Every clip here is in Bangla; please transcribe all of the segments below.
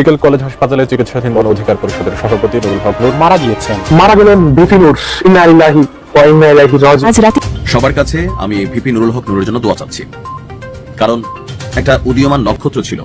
মেডিকেল কলেজ হাসপাতালে চিকিৎসাধীন গণ অধিকার পরিষদের সভাপতি নুরুল হক নূর মারা গিয়েছেন। মারা গেলেন ইন্না ইলাহি ওয়া ইন্না ইলাইহি রাজি আজ রাতে সবার কাছে আমি ভিপি নুরুল হক নুরের জন্য দোয়া চাচ্ছি। কারণ একটা উদীয়মান নক্ষত্র ছিল।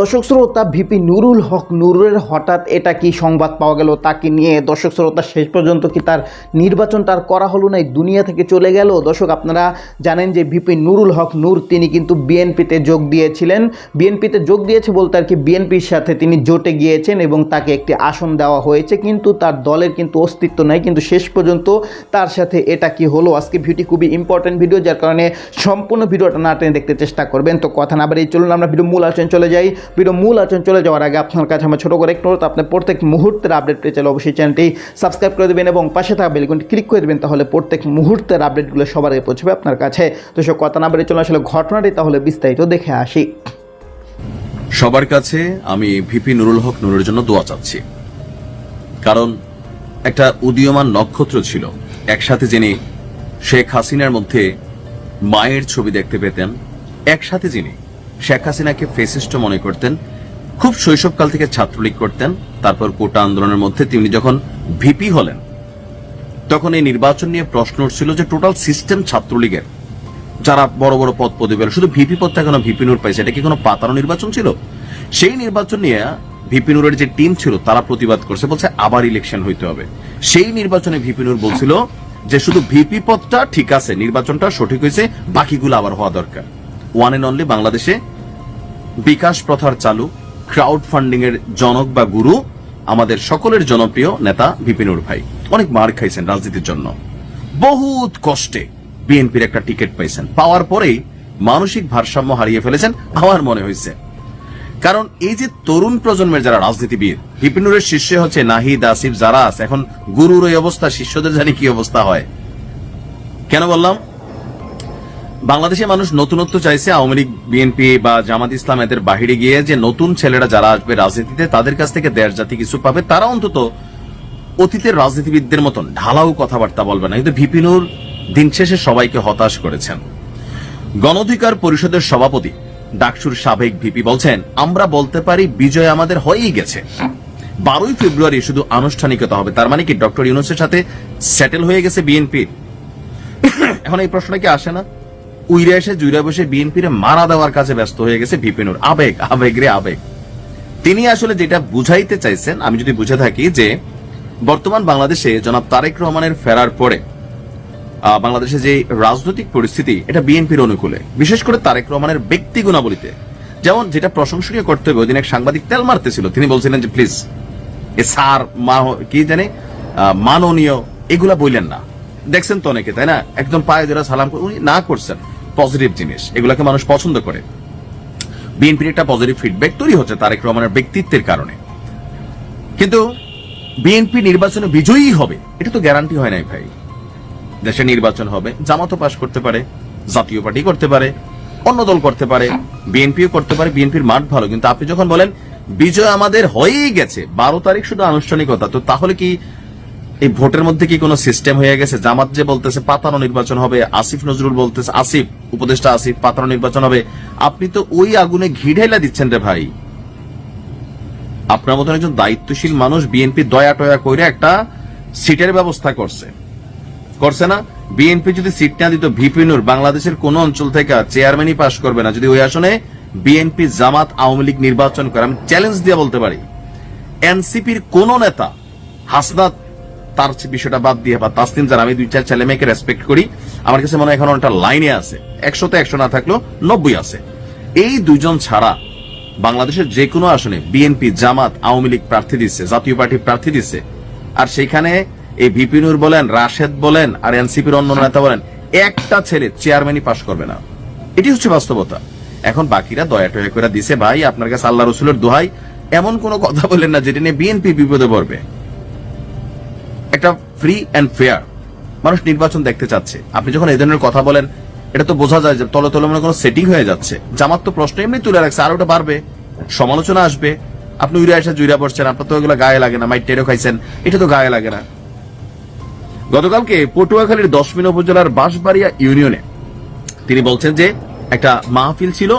দর্শক শ্রোতা, ভিপি নুরুল হক নুরের হঠাৎ এটা কি সংবাদ পাওয়া গেল তাকে নিয়ে? দর্শক শ্রোতা, শেষ পর্যন্ত কি তার নির্বাচন তার করা হলো না এই দুনিয়া থেকে চলে গেল। দর্শক, আপনারা জানেন যে ভিপি নুরুল হক নূর, তিনি কিন্তু বিএনপিতে যোগ দিয়েছিলেন। বিএনপিতে যোগ দিয়েছে বলতে আর কি বিএনপির সাথে তিনি জোটে গিয়েছেন এবং তাকে একটি আসন দেওয়া হয়েছে। কিন্তু তার দলের কিন্তু অস্তিত্ব নাই। কিন্তু শেষ পর্যন্ত তার সাথে এটা কি হলো? আজকে ভিডিওটি খুবই ইম্পর্টেন্ট ভিডিও যার কারণে সম্পূর্ণ ভিডিওটা না টেনে দেখতে চেষ্টা করবেন। তো কথা না বাড়িয়ে চলুন আমরা ভিডিও মূল আলোচনা চলে যাই। ভিডিও মূল আলোচনা চলে যাওয়ার আগে আপনার কাছে আমার ছোটো করে একটু অনুরোধ, আপনি প্রত্যেক মুহূর্তের আপডেট পেয়ে চলে অবশ্যই চ্যানেলটি সাবস্ক্রাইব করে দেবেন এবং পাশে থাকা বেলকনটি ক্লিক করে দেবেন তাহলে প্রত্যেক মুহূর্তের আপডেটগুলো সবার আগে পৌঁছবে আপনার কাছে। তো সব কথা না বাড়িয়ে চলুন আসলে ঘটনাটি তাহলে বিস্তারিত দেখে আসি। সবার কাছে আমি ভিপি নুরুল হক নুরের জন্য দোয়া চাচ্ছি। কারণ একটা উদীয়মান নক্ষত্র ছিল। একসাথে যিনি শেখ হাসিনার মধ্যে মায়ের ছবি দেখতে পেতেন একসাথে যিনি শেখ হাসিনাকে ফেসিস্ট মনে করতেন, খুব শৈশবকাল থেকে ছাত্রলীগ করতেন, তারপর কোটা আন্দোলনের মধ্যে তিনি যখন ভিপি হলেন, তখন এই নির্বাচন নিয়ে প্রশ্ন উঠছিল যে টোটাল সিস্টেম ছাত্রলীগের, যারা বড় বড় পদ পদে পেল শুধু ভিপি পদটা কেন ভিপি নূর পাইছে? এটা কি কোনো পাতানো নির্বাচন ছিল? সেই নির্বাচন নিয়ে ভিপি নূরের যে টিম ছিল, তারা প্রতিবাদ করছে, বলছে আবার ইলেকশন হইতে হবে। সেই নির্বাচনে ভিপি নূর বলছিল যে শুধু ভিপি পদটা ঠিক আছে, নির্বাচনটা সঠিক হয়েছে, বাকিগুলো আবার হওয়া দরকার। ওয়ান এন্ড অনলি বাংলাদেশে বিকাশ প্রথার চালু ক্রাউড ফান্ডিং এর জনক বা গুরু, আমাদের সকলের জনপ্রিয় নেতা বিপিনুর ভাই। অনেক মার খাইছেন রাজনীতির জন্য। বহুত কষ্টে বিএনপির একটা টিকিট পাইছেন। পাওয়ার পরেই মানসিক ভারসাম্য হারিয়ে ফেলেছেন, আমার মনে হয়েছে কারণ এই যে তরুণ প্রজন্মের যারা রাজনীতিবিদ বিপিনুরের শিষ্য হচ্ছে নাহিদ, আসিফ আছে, এখন গুরুর ওই অবস্থা, শিষ্যদের জানি কি অবস্থা হয়। কেন বললাম? বাংলাদেশে মানুষ নতুনত্ব চাইছে আওয়ামী লীগ, বিএনপি বা জামাত ইসলাম এদের বাহিরে গিয়ে যে নতুন ছেলেরা যারা আসবে রাজনীতিতে, তাদের কাছ থেকে দেশ জাতি কিছু পাবে। তারা অন্তত অতীতের রাজনীতিবিদদের মতন ঢালাও কথাবার্তা বলবে না। কিন্তু ভিপিনুর দিন শেষে সবাইকে হতাশ করেছেন। গণঅধিকার পরিষদের সভাপতি ডাকসুর সাবেক ভিপি বলছেন, আমরা বলতে পারি বিজয় আমাদের হয়েই গেছে। বারোই ফেব্রুয়ারি শুধু আনুষ্ঠানিকতা হবে। তার মানে কি ডক্টর ইউনুসের সাথে সেটেল হয়ে গেছে বিএনপি? এখন এই প্রশ্নটা কি আসে না? উইরে এসে জুইরা বসে বিএনপির মারা দেওয়ার কাজে ব্যস্ত হয়ে গেছে বিপিনুর আবেগ আবেগ রে আবেগ। তিনি আসলে যেটা বুঝাইতে চাইছেন, আমি যদি বুঝে থাকি যে বর্তমান বাংলাদেশে জনাব তারেক রহমানের ফেরার পরে বাংলাদেশে যে রাজনৈতিক পরিস্থিতি, এটা বিএনপির অনুকূলে। বিশেষ করে তারেক রহমানের ব্যক্তি গুণাবলীতে। যেমন যেটা প্রশংসনীয় করতে হবে ওই দিন এক সাংবাদিক তেল মারতেছিল। তিনি বলছিলেন যে, প্লিজ, এ স্যার মা, কি জানে মাননীয়, এগুলা বললেন না। দেখছেন তো অনেকে, তাই না? একদম পায়ে ধরে সালাম উনি না করছেন। পজিটিভ জিনিস, এগুলাকে মানুষ পছন্দ করে। বিএনপির একটা পজিটিভ ফিডব্যাক তৈরি হচ্ছে তারেক রহমানের ব্যক্তিত্বের কারণে। কিন্তু বিএনপি নির্বাচনে বিজয়ী হবে, এটা তো গ্যারান্টি হয় নাই ভাই। দেশে নির্বাচন হবে, জামাতও পাশ করতে পারে, জাতীয় পার্টি করতে পারে, অন্য দল করতে পারে বিএনপিও করতে পারে বিএনপির মাঠ ভালো। কিন্তু আপনি যখন বলেন, বিজয় আমাদের হয়েই গেছে, বারো তারিখ শুধু আনুষ্ঠানিকতা, তো তাহলে কি এই ভোটের মধ্যে কি কোনো সিস্টেম হয়ে গেছে? জামাত যে বলতেছে, পাতানো নির্বাচন হবে। আসিফ নজরুল বলতেছে, আসিফ, উপদেষ্টা আসিফ, পাতানো নির্বাচন হবে। আপনি তো ওই আগুনে ঘি ঢেলা দিচ্ছেন রে ভাই। আপনার মতন একজন দায়িত্বশীল মানুষ বিএনপি দয়া টয়া করে একটা সিটের ব্যবস্থা করছে। করছে না? বিএনপি যদি সিট না দিত, ভিপি নূর বাংলাদেশের কোন অঞ্চল থেকে চেয়ারম্যানই পাশ করবে না। যদি ওই আসনে বিএনপি, জামাত, আওয়ামী লীগ নির্বাচন করে, আমি চ্যালেঞ্জ দিয়ে বলতে পারি, এনসিপির কোন নেতা হাসনাত তার বিষয়টা বাদ দিয়ে বা তাসলিম যারা আমি দুই চার ছেলে মেয়েকে রেসপেক্ট করি, আমার কাছে মনে হয় এখন একটা লাইনে আছে। একশোতে একশো না থাকলেও নব্বই আছে। এই দুজন ছাড়া বাংলাদেশের যে কোনো আসনে বিএনপি জামাত, আওয়ামী লীগ প্রার্থী দিচ্ছে, জাতীয় পার্টি প্রার্থী দিচ্ছে। আর সেখানে এই ভিপিনুর বলেন, রাশেদ বলেন, আর এনসিপির অন্য নেতা বলেন, একটা ছেলে চেয়ারম্যানই পাশ করবে না। এটি হচ্ছে বাস্তবতা। এখন বাকিরা দয়া টয়া করে দিছে, ভাই, আপনার কাছে আল্লাহ রসুলের দোহাই। এমন কোনো কথা বলেন না, যেটা নিয়ে বিএনপি বিপদে পড়বে। ফ্রি অ্যান্ড ফেয়ার মানুষ নির্বাচন দেখতে চাচ্ছে। আপনি যখন এই ধরনের কথা বলেন, এটা তো বোঝা যায় যে তলে তলে মনে কোনো সেটিং হয়ে যাচ্ছে। জামাত তো প্রশ্ন এমনি তুলে রাখছে, আর ওটা বাড়বে। সমালোচনা আসবে। আপনি উইরা এসে জুইরা পড়ছেন, আপনার তো এগুলো গায়ে লাগে না, মাইট টেরো খাইছেন, এটা তো গায়ে লাগে না। গতকালকে পটুয়াখালীর দশমিন উপজেলার বাঁশবাড়িয়া ইউনিয়নে তিনি বলছেন যে একটা মাহফিল ছিল।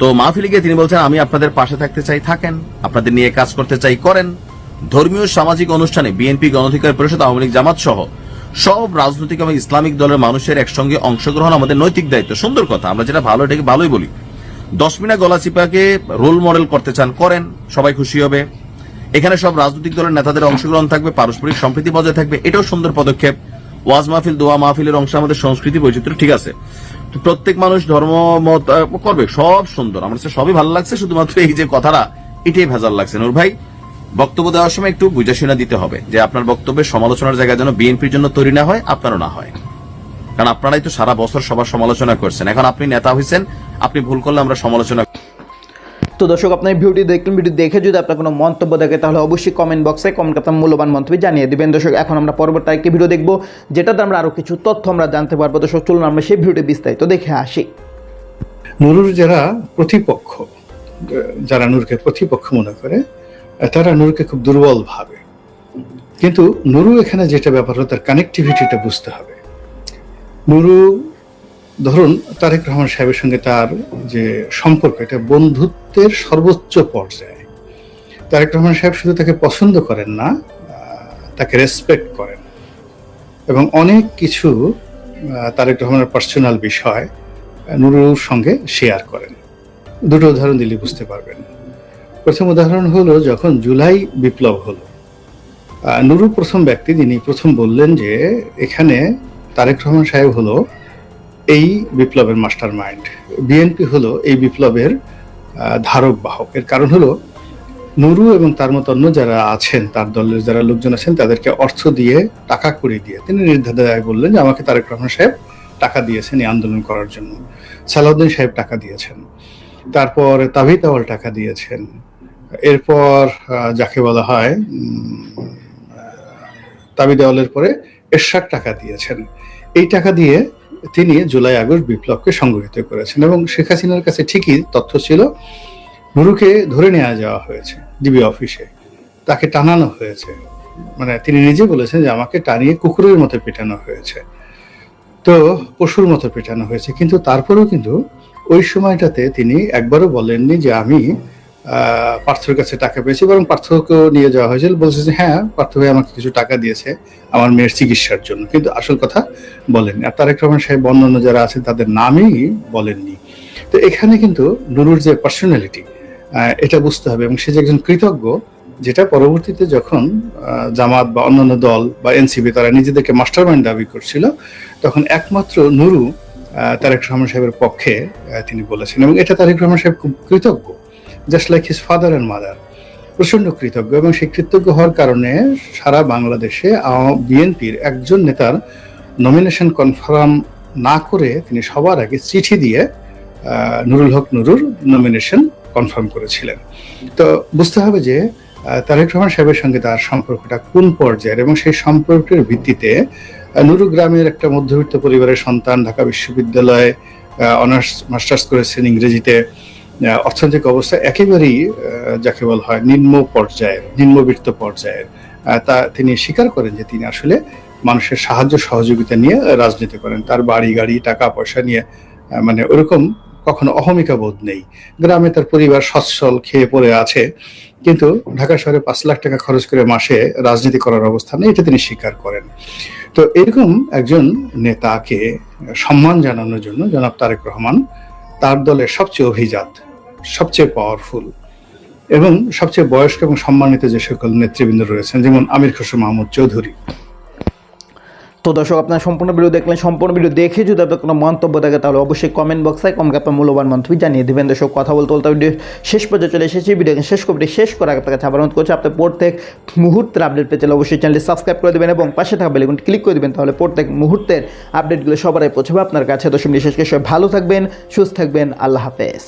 তো মাহফিলে গিয়ে তিনি বলছেন, আমি আপনাদের পাশে থাকতে চাই, থাকেন। আপনাদের নিয়ে কাজ করতে চাই, করেন। ধর্মীয় সামাজিক অনুষ্ঠানে বিএনপি গণঅধিকার পরিষদ, আওয়ামী লীগ জামাত সহ সব রাজনৈতিক এবং ইসলামিক দলের মানুষের একসঙ্গে অংশগ্রহণ আমাদের নৈতিক দায়িত্ব। সুন্দর কথা, আমরা যেটা ভালো এটাকে ভালোই বলি। দশমিনা গলাচিপাকে রোল মডেল করতে চান, করেন, সবাই খুশি হবে। এখানে সব রাজনৈতিক দলের নেতাদের অংশগ্রহণ থাকবে, পারস্পরিক সম্প্রীতি বজায় থাকবে, এটাও সুন্দর পদক্ষেপ। ওয়াজ মাহফিল, দোয়া মাহফিলের অংশ আমাদের সংস্কৃতি বৈচিত্র্য, ঠিক আছে। তো প্রত্যেক মানুষ ধর্ম, মত করবে, সব সুন্দর। আমার সবই ভালো লাগছে, শুধুমাত্র এই যে কথাটা, এটাই ভেজাল লাগছে। নূর ভাই বক্তব্য দেওয়ার সময় একটু বুঝাশুনা দিতে হবে যে আপনার বক্তব্যের সমালোচনার জায়গা যেন বিএনপির জন্য তৈরি না হয় আপনারও না হয়। কারণ আপনারাই তো সারা বছর সবার সমালোচনা করছেন। এখন আপনি নেতা হয়েছেন আপনি ভুল করলে আমরা সমালোচনা তো দর্শক আপনার ভিডিওটি দেখলেন ভিডিও দেখে যদি আপনার কোনো মন্তব্য থাকে তাহলে অবশ্যই কমেন্ট বক্সে কমেন্ট আপনার মূল্যবান মন্তব্য জানিয়ে দিবেন। দর্শক এখন আমরা পরবর্তী একটি ভিডিও দেখব যেটাতে আমরা আরও কিছু তথ্য আমরা জানতে পারব। দর্শক চলুন আমরা সেই ভিডিওটি বিস্তারিত দেখে আসি। নুরুর যারা প্রতিপক্ষ যারা নূরকে প্রতিপক্ষ মনে করে তারা নুরুকে খুব দুর্বল ভাবে। কিন্তু নুরু এখানে যেটা ব্যাপার হলো, তার কানেকটিভিটিটা বুঝতে হবে। নুরু, ধরুন তারেক রহমান সাহেবের সঙ্গে তার যে সম্পর্ক, এটা বন্ধুত্বের সর্বোচ্চ পর্যায়ে। তারেক রহমান সাহেব শুধু তাকে পছন্দ করেন না তাকে রেসপেক্ট করেন। এবং অনেক কিছু তারেক রহমানের পার্সোনাল বিষয় নুরুর সঙ্গে শেয়ার করেন। দুটো উদাহরণ দিলে বুঝতে পারবেন। প্রথম উদাহরণ হলো যখন জুলাই বিপ্লব হলো। নুরু প্রথম ব্যক্তি যিনি প্রথম বললেন যে এখানে তারেক রহমান সাহেব হলো এই বিপ্লবের মাস্টার মাইন্ড বিএনপি হলো এই বিপ্লবের ধারক বাহক। এর কারণ হলো নুরু এবং তার মতো অন্য যারা আছেন, তার দলের যারা লোকজন আছেন, তাদেরকে অর্থ দিয়ে টাকা করে দিয়ে তিনি নির্ধারায় বললেন যে আমাকে তারেক রহমান সাহেব টাকা দিয়েছেন এই আন্দোলন করার জন্য। সালাউদ্দিন সাহেব টাকা দিয়েছেন। তারপর তাবিত আওয়াল টাকা দিয়েছেন। এরপর যাকে বলা হয় তাবিদ দেওয়ালের পরে এরশাদ টাকা দিয়েছেন। এই টাকা দিয়ে তিনি জুলাই আগস্ট বিপ্লবকে সংগঠিত করেছেন এবং শেখ হাসিনার কাছে ঠিকই তথ্য ছিল, নুরুকে ধরে নেওয়া যাওয়া হয়েছে ডিবি অফিসে। তাকে টানানো হয়েছে। মানে তিনি নিজে বলেছেন যে, আমাকে টানিয়ে কুকুরের মতো পেটানো হয়েছে। তো পশুর মতো পেটানো হয়েছে। কিন্তু তারপরেও কিন্তু ওই সময়টাতে তিনি একবারও বলেননি যে, আমি পার্থর কাছে টাকা পেয়েছি বরং পার্থকে নিয়ে যাওয়া হয়েছিল। বলছে যে হ্যাঁ পার্থ ভাই আমাকে কিছু টাকা দিয়েছে আমার মেয়ের চিকিৎসার জন্য। কিন্তু আসল কথা বলেননি। আর তারেক রহমান সাহেব অন্যান্য যারা আছেন তাদের নামই বলেননি। তো এখানে কিন্তু নুরুর যে পার্সোনালিটি এটা বুঝতে হবে এবং সে যে একজন কৃতজ্ঞ, যেটা পরবর্তীতে যখন জামাত বা অন্যান্য দল বা এনসিবি তারা নিজেদেরকে মাস্টার মাইন্ড দাবি করছিল, তখন একমাত্র নুরু তারেক রহমান সাহেবের পক্ষে তিনি বলেছেন এবং এটা তারেক রহমান সাহেব খুব কৃতজ্ঞ। Just like his father and mother প্রচণ্ড কৃতজ্ঞ এবং সেই কৃতজ্ঞ হওয়ার কারণে সারা বাংলাদেশে বিএনপির একজন নেতার নমিনেশন কনফার্ম না করে তিনি সবার আগে চিঠি দিয়ে নুরুল হক নুরুর নমিনেশন কনফার্ম করেছিলেন। তো বুঝতে হবে যে তারেক রহমান সাহেবের সঙ্গে তার সম্পর্কটা কোন পর্যায়ের এবং সেই সম্পর্কের ভিত্তিতে নুরু গ্রামের একটা মধ্যবিত্ত পরিবারের সন্তান ঢাকা বিশ্ববিদ্যালয়ে অনার্স মাস্টার্স করেছেন ইংরেজিতে। অর্থনৈতিক অবস্থা একেবারেই যাকে বলা হয় নিম্ন পর্যায়ের, নিম্নবিত্ত পর্যায়ের। তা তিনি স্বীকার করেন যে তিনি আসলে মানুষের সাহায্য, সহযোগিতা নিয়ে রাজনীতি করেন। তার বাড়ি, গাড়ি, টাকা, পয়সা নিয়ে মানে ওরকম কখনো অহমিকা বোধ নেই। গ্রামে তার পরিবার সচ্ছল, খেয়ে পড়ে আছে। কিন্তু ঢাকা শহরে পাঁচ লাখ টাকা খরচ করে মাসে রাজনীতি করার অবস্থা নেই, এটা তিনি স্বীকার করেন। তো এরকম একজন নেতাকে সম্মান জানানোর জন্য জনাব তারেক রহমান তার দলের সবচেয়ে অভিজাত সবচেয়ে পাওয়ারফুল এবং সবচেয়ে বয়স্ক এবং সম্মানিত যে সকল নেতৃবৃন্দ রয়েছেন, যেমন আমির খসরু মাহমুদ চৌধুরী। তো দর্শক, আপনার সম্পূর্ণ ভিডিও দেখলেন, সম্পূর্ণ ভিডিও দেখে যদি আপনার কোনো মন্তব্য থাকে, তাহলে অবশ্যই কমেন্ট বক্সে কমকে আপনার মূল্যবান মন্তব্য জানিয়ে দেবেন। দর্শক, কথা বলতে বলতে ভিডিও শেষ পর্যন্ত চলে এসেছি। ভিডিওকে শেষ করে শেষ করার আগে কাছে আবার অনুরোধ করছি, আপনার প্রত্যেক মুহূর্তের আপডেট পেতে অবশ্যই চ্যানেলটি সাবস্ক্রাইব করে দেবেন এবং পাশে থাকা বেলেগুনটি ক্লিক করে দেবেন, তাহলে প্রত্যেক মুহূর্তের আপডেটগুলো সবারই পৌঁছবে আপনার কাছে। দর্শক করে সবাই ভালো থাকবেন, সুস্থ থাকবেন, আল্লাহ হাফেজ।